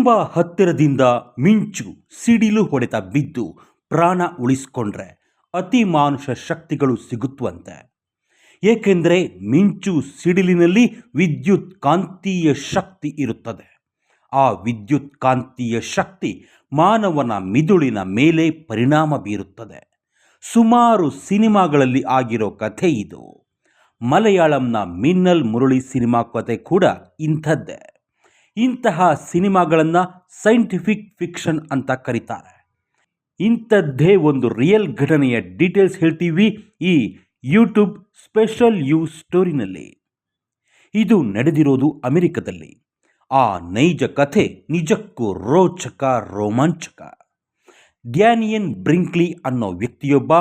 ತುಂಬ ಹತ್ತಿರದಿಂದ ಮಿಂಚು ಸಿಡಿಲು ಹೊಡೆತ ಬಿದ್ದು ಪ್ರಾಣ ಉಳಿಸ್ಕೊಂಡ್ರೆ ಅತಿ ಮಾನುಷ ಶಕ್ತಿಗಳು ಸಿಗುತ್ತವಂತೆ ಏಕೆಂದರೆ ಮಿಂಚು ಸಿಡಿಲಿನಲ್ಲಿ ವಿದ್ಯುತ್ ಕಾಂತೀಯ ಶಕ್ತಿ ಇರುತ್ತದೆ. ಆ ವಿದ್ಯುತ್ ಕಾಂತೀಯ ಶಕ್ತಿ ಮಾನವನ ಮಿದುಳಿನ ಮೇಲೆ ಪರಿಣಾಮ ಬೀರುತ್ತದೆ. ಸುಮಾರು ಸಿನಿಮಾಗಳಲ್ಲಿ ಆಗಿರೋ ಕಥೆ ಇದು. ಮಲಯಾಳಂನ ಮಿನ್ನಲ್ ಮುರಳಿ ಸಿನಿಮಾ ಕಥೆ ಕೂಡ ಇಂಥದ್ದೇ. ಇಂತಹ ಸಿನಿಮಾಗಳನ್ನು ಸೈಂಟಿಫಿಕ್ ಫಿಕ್ಷನ್ ಅಂತ ಕರೀತಾರೆ. ಇಂಥದ್ದೇ ಒಂದು ರಿಯಲ್ ಘಟನೆಯ ಡೀಟೇಲ್ಸ್ ಹೇಳ್ತೀವಿ ಈ ಯೂಟ್ಯೂಬ್ ಸ್ಪೆಷಲ್ ಯೂ ಸ್ಟೋರಿನಲ್ಲಿ. ಇದು ನಡೆದಿರೋದು ಅಮೆರಿಕದಲ್ಲಿ. ಆ ನೈಜ ಕಥೆ ನಿಜಕ್ಕೂ ರೋಚಕ, ರೋಮಾಂಚಕ. ಡ್ಯಾನಿಯನ್ ಬ್ರಿಂಕ್ಲಿ ಅನ್ನೋ ವ್ಯಕ್ತಿಯೊಬ್ಬ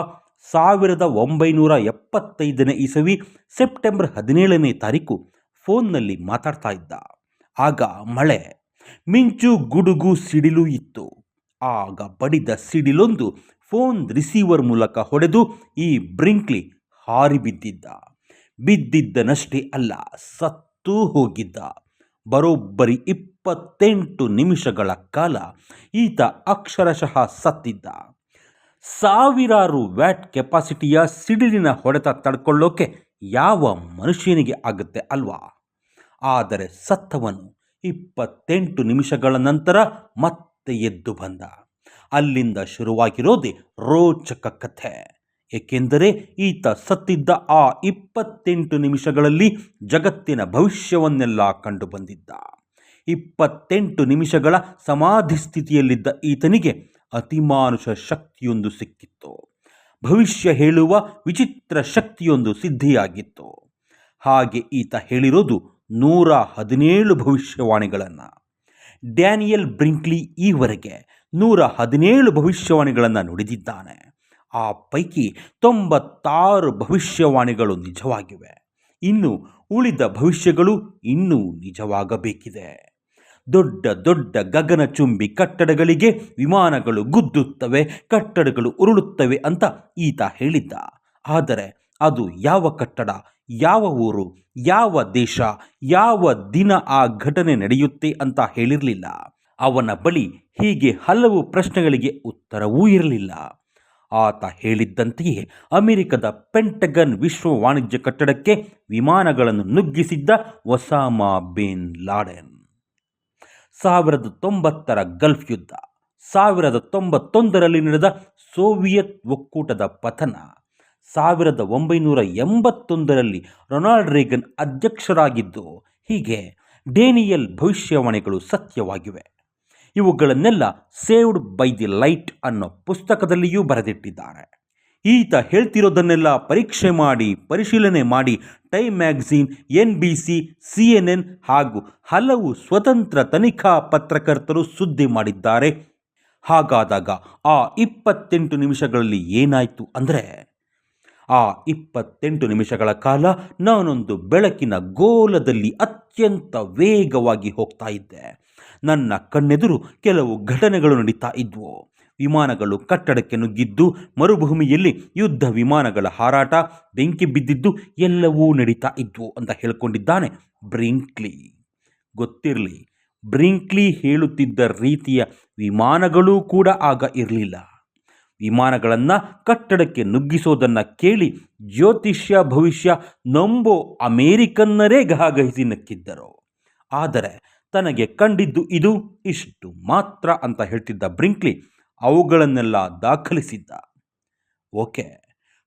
ಸಾವಿರದ ಒಂಬೈನೂರ ಎಪ್ಪತ್ತೈದನೇ ಇಸವಿ ಸೆಪ್ಟೆಂಬರ್ ಹದಿನೇಳನೇ ತಾರೀಕು ಫೋನ್ನಲ್ಲಿ ಮಾತಾಡ್ತಾ ಇದ್ದ. ಆಗ ಮಳೆ ಮಿಂಚು ಗುಡುಗು ಸಿಡಿಲು ಇತ್ತು. ಆಗ ಬಡಿದ ಸಿಡಿಲೊಂದು ಫೋನ್ ರಿಸೀವರ್ ಮೂಲಕ ಹೊಡೆದು ಈ ಬ್ರಿಂಕ್ಲಿ ಹಾರಿಬಿದ್ದಿದ್ದ. ಬಿದ್ದಿದ್ದನಷ್ಟೇ ಅಲ್ಲ, ಸತ್ತೂ ಹೋಗಿದ್ದ. ಬರೋಬ್ಬರಿ ಇಪ್ಪತ್ತೆಂಟು ನಿಮಿಷಗಳ ಕಾಲ ಈತ ಅಕ್ಷರಶಃ ಸತ್ತಿದ್ದ. ಸಾವಿರಾರು ವ್ಯಾಟ್ ಕೆಪಾಸಿಟಿಯ ಸಿಡಿಲಿನ ಹೊಡೆತ ತಡ್ಕೊಳ್ಳೋಕೆ ಯಾವ ಮನುಷ್ಯನಿಗೆ ಆಗುತ್ತೆ ಅಲ್ವಾ? ಆದರೆ ಸತ್ತವನು ಇಪ್ಪತ್ತೆಂಟು ನಿಮಿಷಗಳ ನಂತರ ಮತ್ತೆ ಎದ್ದು ಬಂದ. ಅಲ್ಲಿಂದ ಶುರುವಾಗಿರೋದೇ ರೋಚಕ ಕಥೆ. ಏಕೆಂದರೆ ಈತ ಸತ್ತಿದ್ದ ಆ ಇಪ್ಪತ್ತೆಂಟು ನಿಮಿಷಗಳಲ್ಲಿ ಜಗತ್ತಿನ ಭವಿಷ್ಯವನ್ನೆಲ್ಲ ಕಂಡು ಬಂದಿದ್ದ. ಇಪ್ಪತ್ತೆಂಟು ನಿಮಿಷಗಳ ಸಮಾಧಿ ಸ್ಥಿತಿಯಲ್ಲಿದ್ದ ಈತನಿಗೆ ಅತಿಮಾನುಷ ಶಕ್ತಿಯೊಂದು ಸಿಕ್ಕಿತ್ತು. ಭವಿಷ್ಯ ಹೇಳುವ ವಿಚಿತ್ರ ಶಕ್ತಿಯೊಂದು ಸಿದ್ಧಿಯಾಗಿತ್ತು. ಹಾಗೆ ಈತ ಹೇಳಿರೋದು ನೂರ ಹದಿನೇಳು ಭವಿಷ್ಯವಾಣಿಗಳನ್ನು. ಡ್ಯಾನಿಯಲ್ ಬ್ರಿಂಕ್ಲಿ ಈವರೆಗೆ ನೂರ ಹದಿನೇಳು ಭವಿಷ್ಯವಾಣಿಗಳನ್ನು ನುಡಿದಿದ್ದಾನೆ. ಆ ಪೈಕಿ ತೊಂಬತ್ತಾರು ಭವಿಷ್ಯವಾಣಿಗಳು ನಿಜವಾಗಿವೆ. ಇನ್ನು ಉಳಿದ ಭವಿಷ್ಯಗಳು ಇನ್ನೂ ನಿಜವಾಗಬೇಕಿದೆ. ದೊಡ್ಡ ದೊಡ್ಡ ಗಗನಚುಂಬಿ ಕಟ್ಟಡಗಳಿಗೆ ವಿಮಾನಗಳು ಗುದ್ದುತ್ತವೆ, ಕಟ್ಟಡಗಳು ಉರುಳುತ್ತವೆ ಅಂತ ಈತ ಹೇಳಿದ್ದ. ಆದರೆ ಅದು ಯಾವ ಕಟ್ಟಡ? ಯಾವ ಊರು, ಯಾವ ದೇಶ, ಯಾವ ದಿನ ಆ ಘಟನೆ ನಡೆಯುತ್ತೆ ಅಂತ ಹೇಳಿರಲಿಲ್ಲ. ಅವನ ಬಳಿ ಹೀಗೆ ಹಲವು ಪ್ರಶ್ನೆಗಳಿಗೆ ಉತ್ತರವೂ ಇರಲಿಲ್ಲ. ಆತ ಹೇಳಿದ್ದಂತೆಯೇ ಅಮೆರಿಕದ ಪೆಂಟಗನ್ ವಿಶ್ವ ವಾಣಿಜ್ಯ ಕಟ್ಟಡಕ್ಕೆ ವಿಮಾನಗಳನ್ನು ನುಗ್ಗಿಸಿದ್ದ ಒಸಾಮಾ ಬಿನ್ ಲಾಡೆನ್. ಸಾವಿರದ ತೊಂಬತ್ತರ ಗಲ್ಫ್ ಯುದ್ಧ, ಸಾವಿರದ ತೊಂಬತ್ತೊಂದರಲ್ಲಿ ನಡೆದ ಸೋವಿಯತ್ ಒಕ್ಕೂಟದ ಪತನ. ಸಾವಿರದ ಒಂಬೈನೂರ ಎಂಬತ್ತೊಂದರಲ್ಲಿ ರೊನಾಲ್ಡ್ ರೇಗನ್ ಅಧ್ಯಕ್ಷರಾಗಿದ್ದು, ಹೀಗೆ ಡೇನಿಯಲ್ ಭವಿಷ್ಯವಾಣಿಗಳು ಸತ್ಯವಾಗಿವೆ. ಇವುಗಳನ್ನೆಲ್ಲ ಸೇವ್ಡ್ ಬೈ ದಿ ಲೈಟ್ ಅನ್ನೋ ಪುಸ್ತಕದಲ್ಲಿಯೂ ಬರೆದಿಟ್ಟಿದ್ದಾರೆ. ಈತ ಹೇಳ್ತಿರೋದನ್ನೆಲ್ಲ ಪರೀಕ್ಷೆ ಮಾಡಿ, ಪರಿಶೀಲನೆ ಮಾಡಿ Time magazine, N B C C N N ಹಾಗೂ ಹಲವು ಸ್ವತಂತ್ರ ತನಿಖಾ ಪತ್ರಕರ್ತರು ಸುದ್ದಿ ಮಾಡಿದ್ದಾರೆ. ಹಾಗಾದಾಗ ಆ ಇಪ್ಪತ್ತೆಂಟು ನಿಮಿಷಗಳಲ್ಲಿ ಏನಾಯಿತು ಅಂದರೆ ಆ ಇಪ್ಪತ್ತೆಂಟು ನಿಮಿಷಗಳ ಕಾಲ ನಾನೊಂದು ಬೆಳಕಿನ ಗೋಲದಲ್ಲಿ ಅತ್ಯಂತ ವೇಗವಾಗಿ ಹೋಗ್ತಾ ಇದ್ದೆ. ನನ್ನ ಕಣ್ಣೆದುರು ಕೆಲವು ಘಟನೆಗಳು ನಡೀತಾ ಇದ್ವು. ವಿಮಾನಗಳು ಕಟ್ಟಡಕ್ಕೆ ನುಗ್ಗಿದ್ದು, ಮರುಭೂಮಿಯಲ್ಲಿ ಯುದ್ಧ ವಿಮಾನಗಳ ಹಾರಾಟ, ಬೆಂಕಿ ಬಿದ್ದಿದ್ದು ಎಲ್ಲವೂ ನಡೀತಾ ಇದ್ವು ಅಂತ ಹೇಳ್ಕೊಂಡಿದ್ದಾನೆ ಬ್ರಿಂಕ್ಲಿ. ಗೊತ್ತಿರಲಿ, ಬ್ರಿಂಕ್ಲಿ ಹೇಳುತ್ತಿದ್ದ ರೀತಿಯ ವಿಮಾನಗಳೂ ಕೂಡ ಆಗ ಇರಲಿಲ್ಲ. ವಿಮಾನಗಳನ್ನು ಕಟ್ಟಡಕ್ಕೆ ನುಗ್ಗಿಸೋದನ್ನು ಕೇಳಿ ಜ್ಯೋತಿಷ್ಯ ಭವಿಷ್ಯ ನಂಬೋ ಅಮೇರಿಕನ್ನರೇ ಗಹಗಹಿಸಿ ನಕ್ಕಿದ್ದರು. ಆದರೆ ತನಗೆ ಕಂಡಿದ್ದು ಇದು ಇಷ್ಟು ಮಾತ್ರ ಅಂತ ಹೇಳ್ತಿದ್ದ ಬ್ರಿಂಕ್ಲಿ ಅವುಗಳನ್ನೆಲ್ಲ ದಾಖಲಿಸಿದ್ದ. ಓಕೆ,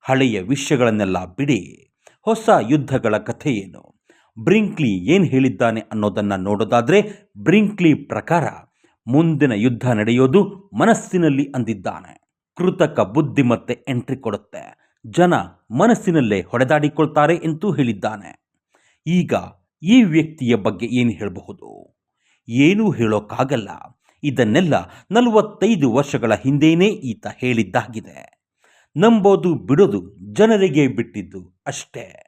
ಹಳೆಯ ವಿಷಯಗಳನ್ನೆಲ್ಲ ಬಿಡಿ. ಹೊಸ ಯುದ್ಧಗಳ ಕಥೆ ಏನು? ಬ್ರಿಂಕ್ಲಿ ಏನು ಹೇಳಿದ್ದಾನೆ ಅನ್ನೋದನ್ನು ನೋಡೋದಾದರೆ ಬ್ರಿಂಕ್ಲಿ ಪ್ರಕಾರ ಮುಂದಿನ ಯುದ್ಧ ನಡೆಯೋದು ಮನಸ್ಸಿನಲ್ಲಿ ಅಂದಿದ್ದಾನೆ. ಕೃತಕ ಬುದ್ಧಿಮತ್ತೆ ಎಂಟ್ರಿ ಕೊಡುತ್ತೆ. ಜನ ಮನಸ್ಸಿನಲ್ಲೇ ಹೊಡೆದಾಡಿಕೊಳ್ತಾರೆ ಎಂದು ಹೇಳಿದ್ದಾನೆ. ಈಗ ಈ ವ್ಯಕ್ತಿಯ ಬಗ್ಗೆ ಏನು ಹೇಳಬಹುದು? ಏನೂ ಹೇಳೋಕ್ಕಾಗಲ್ಲ ಇದನ್ನೆಲ್ಲ ನಲವತ್ತೈದು ವರ್ಷಗಳ ಹಿಂದೆಯೇ ಈತ ಹೇಳಿದ್ದಾಗಿದೆ. ನಂಬೋದು ಬಿಡೋದು ಜನರಿಗೆ ಬಿಟ್ಟಿದ್ದು ಅಷ್ಟೇ.